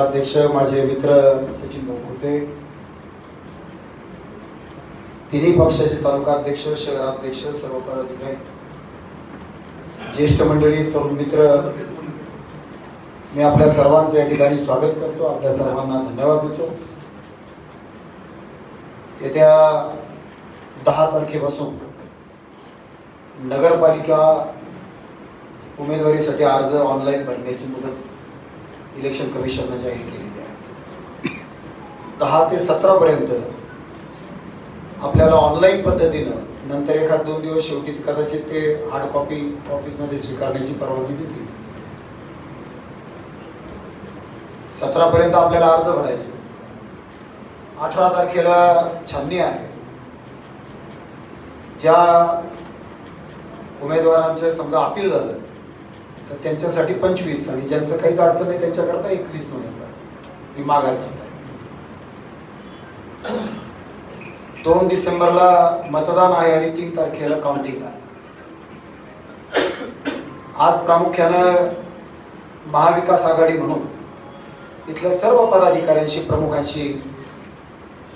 अध्यक्ष माझे मित्र सचिन भाऊ होते तिन्ही पक्षाचे तालुकाध्यक्ष शहराध्यक्ष सर्व पदाधिकारी ज्येष्ठ मंडळी तरुण मित्र मी आपल्या सर्वांचं या ठिकाणी स्वागत करतो. आपल्या सर्वांना धन्यवाद देतो. येत्या दहा तारखेपासून नगरपालिका उमेदवारीसाठी अर्ज ऑनलाईन भरण्याची मुदत इलेक्शन कमिशननं जाहीर केलेली आहे. दहा ते सतरा पर्यंत आपल्याला ऑनलाईन पद्धतीनं नंतर एखाद दोन दिवस शेवटी कदाचित ते हार्ड कॉपी ऑफिसमध्ये स्वीकारण्याची परवानगी देतील. सतरापर्यंत आपल्याला अर्ज भरायचे. अठरा तारखेला छाननी आहे. ज्या उमेदवारांचं समजा अपील झालं तर त्यांच्यासाठी पंचवीस आणि ज्यांचं काहीच अडचण नाही त्यांच्याकरता एकवीस नोव्हेंबर. ही माघारची दोन डिसेंबरला मतदान आहे आणि तीन तारखेला काउंटिंग आहे. आज प्रामुख्यानं महाविकास आघाडी म्हणून इथल्या सर्व पदाधिकाऱ्यांशी प्रमुखांशी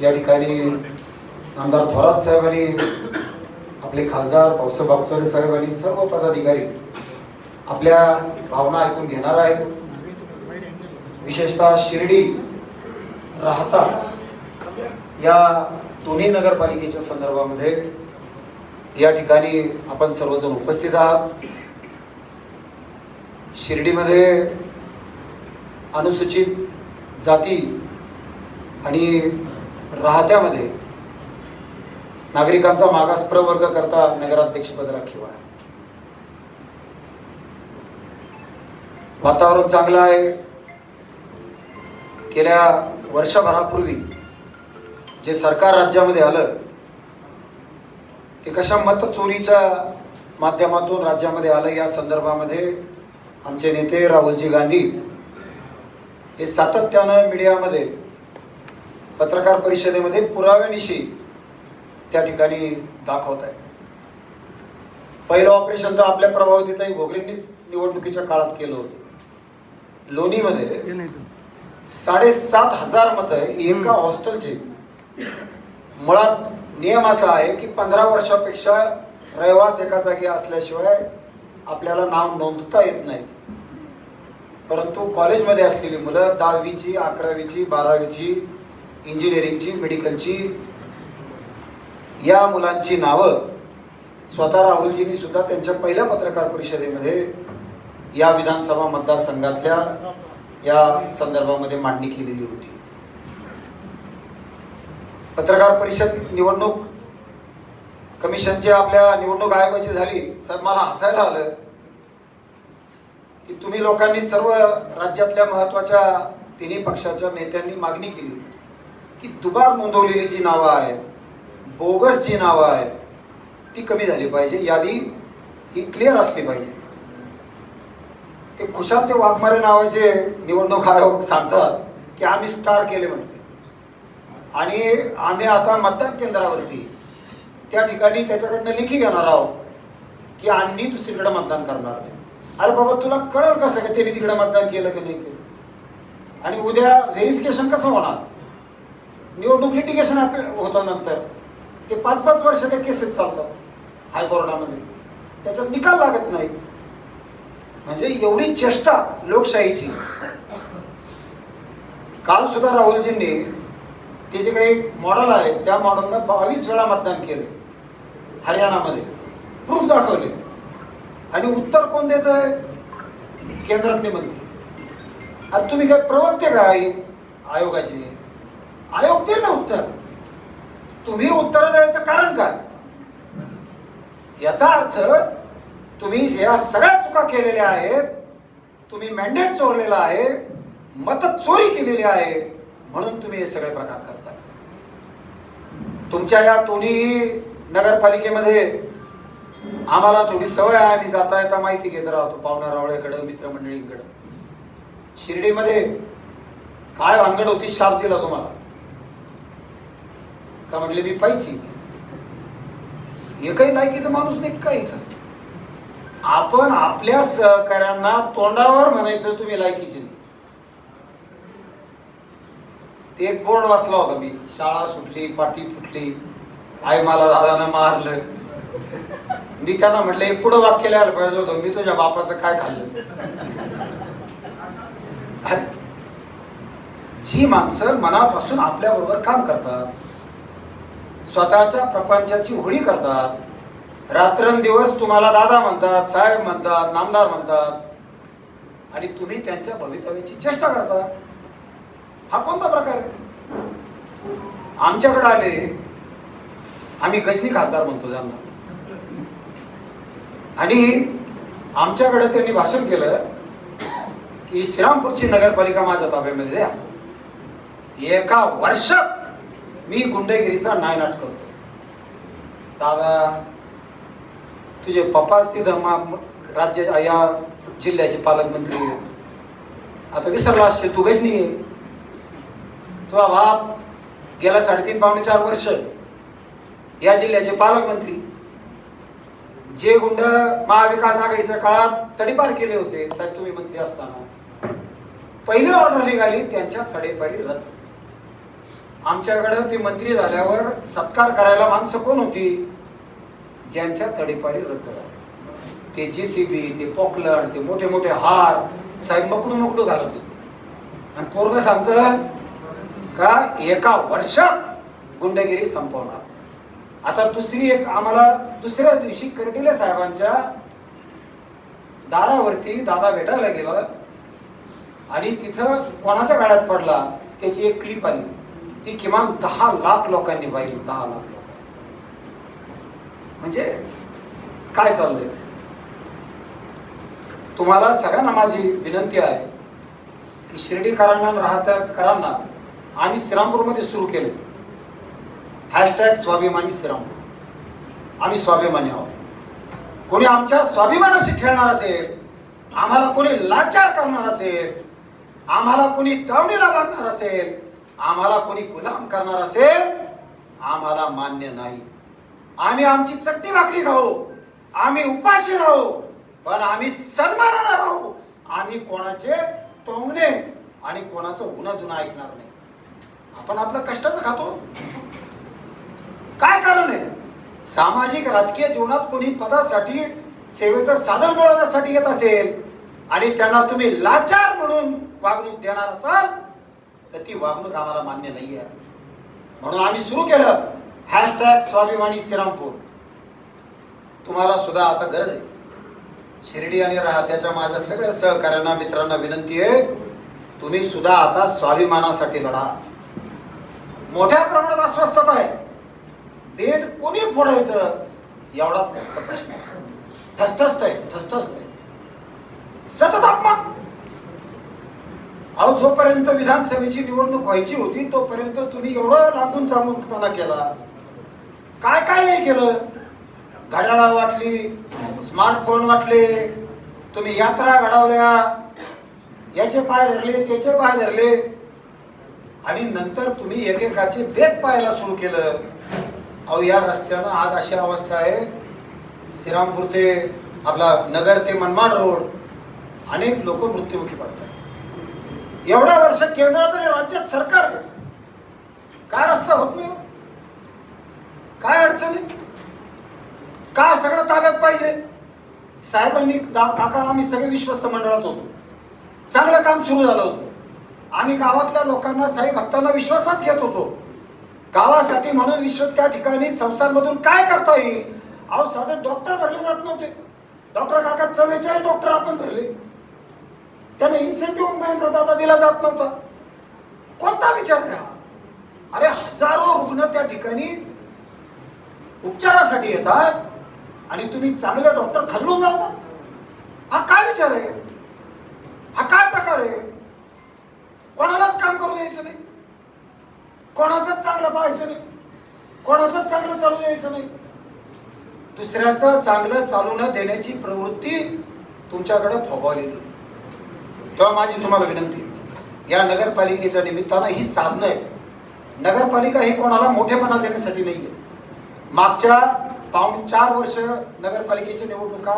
या ठिकाणी आमदार थोरात साहेबांनी आपले खासदार पावसाहेब बागचोरे साहेबांनी सर्व पदाधिकारी आपल्या भावना ऐकून घेणार आहे. विशेषतः शिर्डी राहता या दोन्ही नगरपालिकेच्या संदर्भामध्ये या ठिकाणी आपण सर्वजण उपस्थित आहात. शिर्डीमध्ये अनुसूचित जाती आणि राहत्यामध्ये नागरिकांचा मागास प्रवर्ग करता नगराध्यक्षपद राखीव आहे. वातावरण चांगलं आहे. गेल्या वर्षभरापूर्वी जे सरकार राज्यामध्ये आलं ते कशा मत चोरीच्या माध्यमातून राज्यामध्ये आलं या संदर्भामध्ये आमचे नेते राहुलजी गांधी हे सातत्यानं मीडियामध्ये पत्रकार परिषदेमध्ये पुराव्यानिशी त्या ठिकाणी दाखवत आहे पहिलं ऑपरेशन तर आपल्या प्रभावितही घोगरेंनीच निवडणुकीच्या काळात केलं होतं. लोणीमध्ये साडेसात हजार मत एका हॉस्टेलचे. मुळात नियम असा आहे की पंधरा वर्षापेक्षा रहिवास एका जागी असल्याशिवाय आपल्याला नाव नोंदता येत नाही. परंतु कॉलेजमध्ये असलेली मुलं दहावीची अकरावीची बारावीची इंजिनिअरिंगची मेडिकलची या मुलांची नावं स्वतः राहुलजींनी सुद्धा त्यांच्या पहिल्या पत्रकार परिषदेमध्ये या विधानसभा मतदारसंघातल्या या संदर्भामध्ये मांडणी केलेली होती. पत्रकार परिषद निवडणूक कमिशनची आपल्या निवडणूक आयोगाची झाली. सर मला हसायला आलं की तुम्ही लोकांनी सर्व राज्यातल्या महत्त्वाच्या तिन्ही पक्षाच्या नेत्यांनी मागणी केली. की दुबार नोंदवलेली जी नावं आहेत बोगस जी नावं आहेत ती कमी झाली पाहिजे. यादी ही क्लिअर असली पाहिजे. ते खुशाल ते वाघमारे नावाचे निवडणूक आयोग सांगतात की आम्ही स्टार केले म्हणते. आणि आम्ही आता मतदान केंद्रावरती त्या ठिकाणी त्याच्याकडनं लेखी घेणार आहोत की आम्ही दुसरीकडे मतदान करणार नाही. अरे बाबा तुला कळेल कसं का त्यांनी तिकडे मतदान केलं की नाही केलं? आणि उद्या व्हेरिफिकेशन कसं होणार? निवडणूक लिटिगेशन होतं नंतर ते पाच पाच वर्ष त्या केसेस चालतात हायकोर्टामध्ये. त्याचा निकाल लागत नाही म्हणजे एवढी चेष्टा लोकशाहीची. काल सुद्धा राहुलजींनी ते जे काही मॉडेल आहे त्या मॉडेलनं बावीस वेळा मतदान केले हरियाणामध्ये. प्रूफ दाखवले. आणि उत्तर कोण देत आहे? केंद्रातले मंत्री. अरे तुम्ही काय प्रवक्ते काय आयोगाचे? आयोग दे ना उत्तर. तुम्ही उत्तर द्यायचं कारण काय? याचा अर्थ तुम्ही ह्या सगळ्या चुका केलेल्या आहेत. तुम्ही मॅन्डेट चोरलेला आहे. मत चोरी केलेली आहे. म्हणून तुम्ही हे सगळे प्रकार करता तुमच्या या दोन्ही नगरपालिकेमध्ये आम्हाला थोडी सवय आहे. आम्ही जाता येता माहिती घेत राहतो. पाहुणा रावळ्याकडं मित्रमंडळींकडं. शिर्डीमध्ये काय भानगड होती शाप दिला तुम्हाला? का म्हटले मी पाहिजे एकही लायकीचा माणूस नाही का इथं? आपण आपल्या सहकाऱ्यांना तोंडावर म्हणायचं तुम्ही लायकीचे नाही. ते एक बोर्ड वाचला होता मी. शाळा सुटली पाठी फुटली आई मला दादानं मारलं. मी त्यांना म्हटलं एक पुढं वाक्य लिहायला पाहिजे होतं. मी तुझ्या बापाचं काय खाल्लं? अरे, जी माणसं मनापासून आपल्या बरोबर काम करतात स्वतःच्या प्रपंचाची होळी करतात रात्रंदिवस तुम्हाला दादा म्हणतात साहेब म्हणतात नामदार म्हणतात. आणि तुम्ही त्यांच्या भवितव्याची चेष्टा करता. हा कोणता प्रकार? आहे आमच्याकडे आले. आम्ही गजनी खासदार म्हणतो त्यांना आणि आमच्याकडे त्यांनी भाषण केलं की श्रीरामपूरची नगरपालिका माझ्या ताब्यामध्ये द्या. एका वर्षात मी गुंडगिरीचा नायनाट करतो. दादा तुझे पप्पाच तिथं मा राज्य या जिल्ह्याचे पालकमंत्री. आता विसरला असशील तू काहीच आहे. तुझा बाप गेल्या साडेतीन पावणे चार वर्ष. या जिल्ह्याचे पालकमंत्री. जे गुंड महाविकास आघाडीच्या काळात तडीपार केले होते साहेब तुम्ही मंत्री असताना पहिली ऑर्डर निघाली त्यांच्या तडेपारी रद्द. आमच्याकडं ते मंत्री झाल्यावर सत्कार करायला माणसं कोण होती? ज्यांच्या तडेपारी रद्द झाले. ते जे सी बी ते पॉकलंड ते मोठे मोठे हार साहेब मकडू मकडू घालत होते. आणि पोरग सांगतो का एका वर्षात गुंडगिरी संपवणार. आता दुसरी एक आम्हाला दुसऱ्या दिवशी कर्डिले साहेबांच्या दारावरती दादा भेटायला गेला आणि तिथं कोणाच्या गाड्यात पडला त्याची एक क्लिप आली. ती किमान दहा लाख लोकांनी पाहिली दहा लाख. म्हणजे काय चाललंय? तुम्हाला सगळ्यांना माझी विनंती आहे की शिर्डीकरांना राहतकरांना आम्ही श्रीरामपूरमध्ये सुरू केले हॅशटॅग स्वाभिमानी श्रीरामपूर. आम्ही स्वाभिमानी आहोत. कोणी आमच्या स्वाभिमानाशी खेळणार असेल आम्हाला कोणी लाचार करणार असेल आम्हाला कोणी टवणीला बांधणार असेल आम्हाला कोणी गुलाम करणार असेल आम्हाला मान्य नाही. आम्ही आमची चटणी भाकरी खाऊ आम्ही उपाशी राहू पण आम्ही सन्मानानं राहू. आम्ही कोणाचे टोंगणे आणि कोणाचं उन्हा दुना ऐकणार नाही. आपण आपलं कष्टाचं खातो. काय कारण आहे? सामाजिक राजकीय जीवनात कोणी पदासाठी सेवेचं साधन मिळवण्यासाठी येत असेल आणि त्यांना तुम्ही लाचार म्हणून वागणूक देणार असाल तर ती वागणूक आम्हाला मान्य नाही आहे म्हणून आम्ही सुरू केलं. हॅशटॅग स्वाभिमानी श्रीरामपूर. तुम्हाला सुद्धा आता गरज आहे. शिर्डी आणि राहत्याच्या माझ्या सगळ्या सहकाऱ्यांना मित्रांना विनंती आहे तुम्ही सुद्धा आता स्वाभिमानासाठी लढा. मोठ्या प्रमाणात अस्वस्थता आहे. डेट कोणी फोडायचं? एवढाच फक्त प्रश्न ठसठसत आहे ठसठसत आहे. सतत अपमान. अहो जोपर्यंत विधानसभेची निवडणूक व्हायची होती तोपर्यंत तुम्ही एवढं लांबून चांगूनपणा केला. काय काय नाही केलं? घड्याळा वाटली स्मार्टफोन वाटले तुम्ही यात्रा घडवल्या याचे पाय धरले त्याचे पाय धरले आणि नंतर तुम्ही एकेकाचे बेत पाहायला सुरू केलं. अहो या रस्त्यानं आज अशी अवस्था आहे. श्रीरामपूर ते आपला नगर ते मनमाड रोड अनेक लोक मृत्युमुखी पडतात. एवढ्या वर्ष केंद्रात आणि राज्यात सरकार काय रस्ता होत नाही हो? काय अडचण आहे? काय सगळं ताब्यात पाहिजे? साहेबांनी दा- काका आम्ही सगळे विश्वस्त मंडळात होतो. चांगलं काम सुरू झालं होतं. आम्ही गावातल्या लोकांना साई भक्तांना विश्वासात घेत होतो. गावासाठी म्हणून विश्व त्या ठिकाणी संस्थांमधून काय करता येईल? अहो साधे डॉक्टर भरले जात नव्हते. डॉक्टर काका चव्वेचाळीस डॉक्टर आपण धरले त्यांना इन्सेंटिव्ह महेंद्र दादा दिला जात नव्हता. कोणता विचार घ्या अरे हजारो रुग्ण त्या ठिकाणी उपचारासाठी येतात आणि तुम्ही चांगले डॉक्टर खाल्लून लावता? हा काय विचार आहे? हा काय प्रकार आहे? कोणालाच काम करू द्यायचं नाही. कोणाचंच चांगलं पाहायचं नाही. कोणाचंच चांगलं चालू द्यायचं नाही. दुसऱ्याचं चांगलं चालू न देण्याची प्रवृत्ती तुमच्याकडे फोबावलेली तेव्हा माझी तुम्हाला विनंती या नगरपालिकेच्या निमित्तानं ही साधनं आहेत. नगरपालिका ही कोणाला मोठेपणा देण्यासाठी नाही आहे मागच्या पाऊण चार वर्ष नगरपालिकेच्या निवडणुका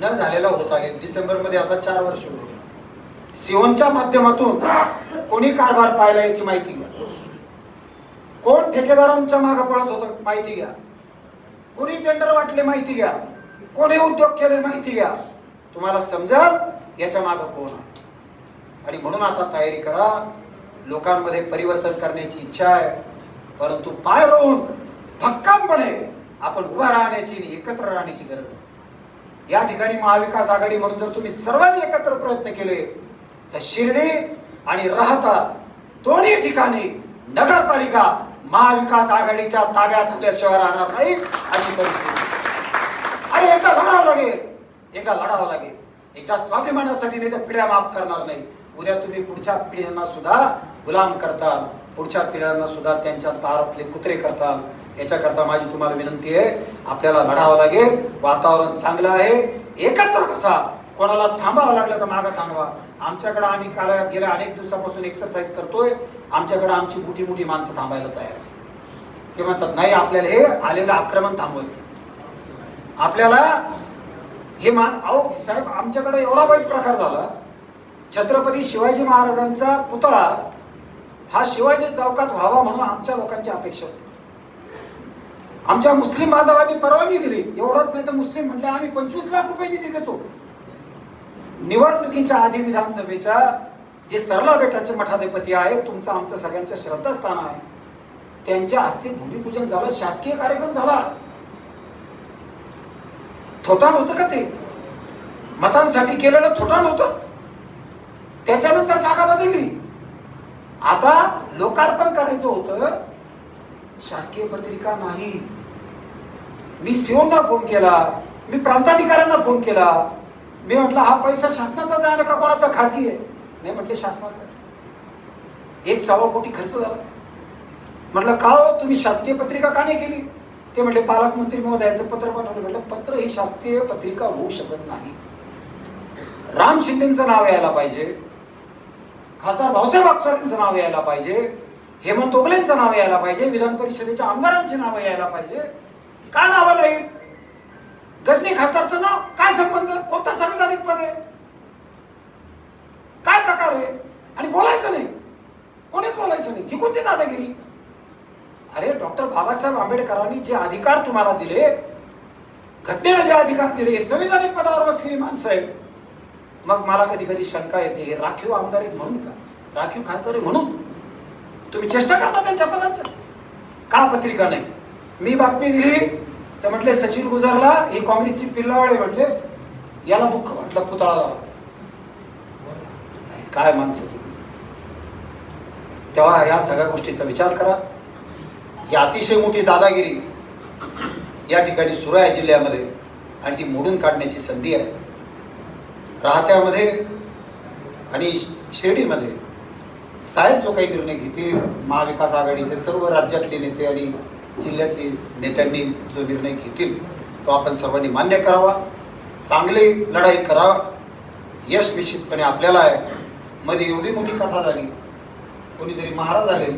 न झालेल्या होत आले. डिसेंबरमध्ये आता चार वर्ष होते सिओनच्या माध्यमातून कोणी कारभार पाहिला याची माहिती घ्या. कोण ठेकेदारांच्या मागे पळत होतं माहिती घ्या. कोणी टेंडर वाटले माहिती घ्या. कोणी उद्योग केले माहिती घ्या. तुम्हाला समजेल याच्या मागं कोण आहे. आणि म्हणून आता तयारी करा. लोकांमध्ये परिवर्तन करण्याची इच्छा आहे. परंतु पाय रोवून भक्कमपणे आपण उभा राहण्याची आणि एकत्र राहण्याची गरज आहे. या ठिकाणी महाविकास आघाडी म्हणून जर तुम्ही सर्वांनी एकत्र प्रयत्न केले तर शिर्डी आणि राहता दोन्ही ठिकाणी नगरपालिका महाविकास आघाडीच्या ताब्यात असल्याशिवाय राहणार नाही अशी परिस्थिती. आणि एकदा लढावं लागेल एकदा लढावं लागेल. एकदा स्वाभिमानासाठी नाही तर पिढ्या माफ करणार नाही. उद्या तुम्ही पुढच्या पिढ्यांना सुद्धा गुलाम करता पुढच्या पिढ्यांना सुद्धा त्यांच्या दारातले कुत्रे करतात याच्याकरता माझी तुम्हाला विनंती आहे आपल्याला लढावं लागेल वातावरण चांगलं आहे. एकत्र कसा कोणाला थांबावं लागलं तर मागं थांबवा. आमच्याकडे आम्ही काल गेल्या अनेक दिवसापासून एक्सरसाइज करतोय. आमच्याकडे आमची मोठी मोठी माणसं थांबायला तयार ते म्हणतात नाही आपल्याला हे आलेलं आक्रमण थांबवायचं आपल्याला हे मान अहो साहेब आमच्याकडे एवढा वाईट प्रकार झाला. छत्रपती शिवाजी महाराजांचा पुतळा हा शिवाजी चौकात व्हावा म्हणून आमच्या लोकांची अपेक्षा होती. आमच्या मुस्लिम बांधवांनी परवानगी दिली. एवढंच नाही तर मुस्लिम म्हटलं आम्ही पंचवीस लाख रुपये निधी देतो. निवडणुकीच्या आधी विधानसभेच्या जे सरला बेटाचे मठाधिपती आहेत तुमचं आमचं सगळ्यांचं श्रद्धास्थान आहे. त्यांच्या हस्ते भूमिपूजन झालं शासकीय कार्यक्रम झाला. थोतान होतं का ते? मतांसाठी केलेलं थोटान होतं. त्याच्यानंतर जागा बदलली. आता लोकार्पण करायचं होतं. शासकीय पत्रिका नाही. मी सिओनला फोन केला मी प्रांताधिकाऱ्यांना फोन केला. मी म्हटलं हा पैसा शासनाचा जायला का कोणाचा? खाजगी आहे. नाही म्हटले शासनाचा एक सव्वा कोटी खर्च झाला. म्हटलं का हो तुम्ही शासकीय पत्रिका का नाही केली? ते म्हटले पालकमंत्री महोदयाचं पत्र पाठवलं. म्हटलं पत्र ही शासकीय पत्रिका होऊ शकत नाही. राम शिंदेचं नाव यायला पाहिजे. खासदार भाऊसाहेब अक्षरेंचं नाव यायला पाहिजे. हेमंत ओगलेंचं नाव यायला पाहिजे. विधान परिषदेच्या आमदारांची नावं यायला पाहिजे. का नावाला नाही? गजनी खासदारचं नाव काय संबंध? कोणता संविधानिक पद आहे? काय प्रकार आहे? आणि बोलायचं नाही. कोणीच बोलायचं नाही. ही कोणती दादागिरी? अरे डॉक्टर बाबासाहेब आंबेडकरांनी जे अधिकार तुम्हाला दिले घटनेला जे अधिकार दिले संविधानिक पदावर बसलेली माणसं आहेत. मग मला कधी कधी शंका येते हे राखीव आमदार आहेत म्हणून का? राखीव खासदार आहे म्हणून? तुम्ही चेष्टा करता त्यांच्या पदांच्या का पत्रिका नाही? मी बातमी दिली तर म्हटले सचिन गुजरला ही काँग्रेसची पिल्लावळे म्हटले. याला दुःख म्हटलं पुतळा झाला काय माणसं तुम्ही तेव्हा या सगळ्या गोष्टीचा विचार करा. ही अतिशय मोठी दादागिरी या ठिकाणी सुरू आहे जिल्ह्यामध्ये आणि ती मोडून काढण्याची संधी आहे. राहत्यामध्ये आणि शिर्डीमध्ये साहेब जो काही निर्णय घेतील महाविकास आघाडीचे सर्व राज्यातले नेते आणि जिल्ह्यातील नेत्यांनी जो निर्णय घेतील तो आपण सर्वांनी मान्य करावा. चांगली लढाई करावा. यश निश्चितपणे आपल्याला आहे. मध्ये एवढी मोठी कथा झाली. कोणीतरी महाराज आले.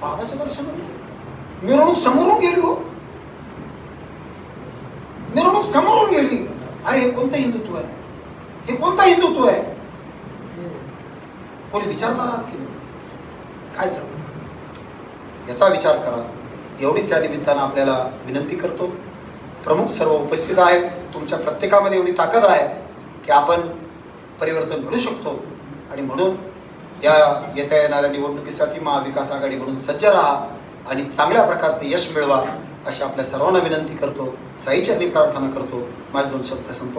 बाबाच्या दर्शन मिरवणूक समोरून गेली हो. मिरवणूक समोरून गेली. अरे हे कोणतं हिंदुत्व आहे? हे कोणतं हिंदुत्व आहे? कोणी विचारणार आहात की काय चाललं याचा विचार करा. एवढीच या निमित्तानं आपल्याला विनंती करतो. प्रमुख सर्व उपस्थित आहेत. तुमच्या प्रत्येकामध्ये एवढी ताकद आहे की आपण परिवर्तन घडू शकतो. आणि म्हणून या येत्या येणाऱ्या निवडणुकीसाठी महाविकास आघाडी म्हणून सज्ज राहा आणि चांगल्या प्रकारचं यश मिळवा अशी आपल्या सर्वांना विनंती करतो. साईचरणी प्रार्थना करतो. माझे दोन शब्द संपव